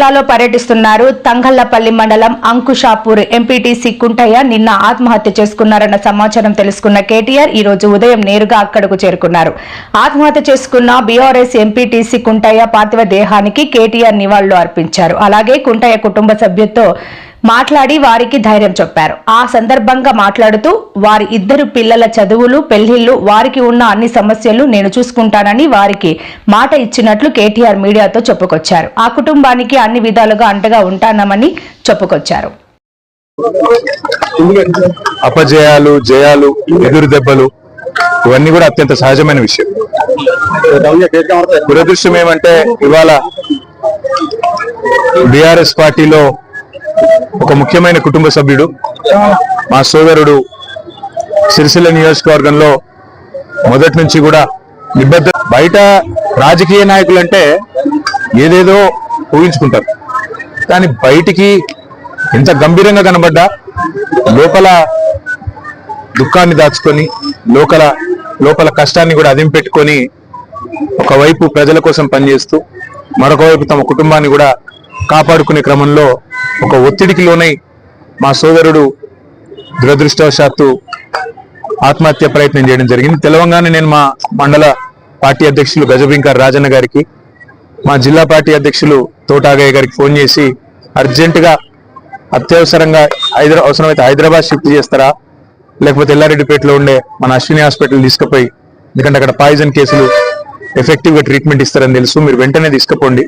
జిల్లాలో పర్యటిస్తున్నారు. తంగళ్ళపల్లి మండలం అంకుషాపూర్ ఎంపీటీసీ కుంటయ్య నిన్న ఆత్మహత్య చేసుకున్నారన్న సమాచారం తెలుసుకున్న కేటీఆర్ ఈ రోజు ఉదయం నేరుగా అక్కడకు చేరుకున్నారు. ఆత్మహత్య చేసుకున్న బీఆర్ఎస్ ఎంపీటీసీ కుంటయ్య పార్థివ దేహానికి కేటీఆర్ నివాళులు అర్పించారు. అలాగే కుంటయ్య కుటుంబ సభ్యులతో మాట్లాడి వారికి ధైర్యం చెప్పారు. ఆ సందర్భంగా మాట్లాడుతూ వారి ఇద్దరు పిల్లల చదువులు పెళ్ళిళ్ళు వారికి ఉన్న అన్ని సమస్యలు నేను చూసుకుంటానని వారికి మాట ఇచ్చినట్లు కేటీఆర్ మీడియాతో చెప్పుకొచ్చారు. ఆ కుటుంబానికి అన్ని విధాలుగా అండగా ఉంటానమని చెప్పుకొచ్చారు. అపజయాలు జయాలు ఎదురు దెబ్బలు ఇవన్నీ కూడా అత్యంత సహజమైన విషయం. దురదృష్టం ఏమంటే ఇవాళ బీఆర్ఎస్ పార్టీలో ఒక ముఖ్యమైన కుటుంబ సభ్యుడు మా సోదరుడు సిరిసిల్ల నియోజకవర్గంలో మొదటి నుంచి కూడా నిబద్ధ బయట రాజకీయ నాయకులు అంటే ఏదేదో ఊహించుకుంటారు. కానీ బయటికి ఎంత గంభీరంగా కనబడ్డా లోపల దుఃఖాన్ని దాచుకొని లోపల లోపల కష్టాన్ని కూడా అదిం పెట్టుకొని ఒకవైపు ప్రజల కోసం పనిచేస్తూ మరొక వైపు తమ కుటుంబాన్ని కూడా కాపాడుకునే క్రమంలో ఒక ఒత్తిడికి లోనై మా సోదరుడు దురదృష్టవశాత్తు ఆత్మహత్య ప్రయత్నం చేయడం జరిగింది. తెలవంగానే నేను మా మండల పార్టీ అధ్యక్షులు గజబింకర్ రాజన్న గారికి మా జిల్లా పార్టీ అధ్యక్షులు తోటాగయ్య గారికి ఫోన్ చేసి అర్జెంటుగా అత్యవసరంగా హైదరా అవసరమైతే హైదరాబాద్ షిఫ్ట్ చేస్తారా? లేకపోతే ఎల్లారెడ్డిపేటలో ఉండే మన అశ్విని హాస్పిటల్ తీసుకుపోయి ఎందుకంటే అక్కడ పాయిజన్ కేసులు ఎఫెక్టివ్గా ట్రీట్మెంట్ ఇస్తారని తెలుసు. మీరు వెంటనే తీసుకుపోండి.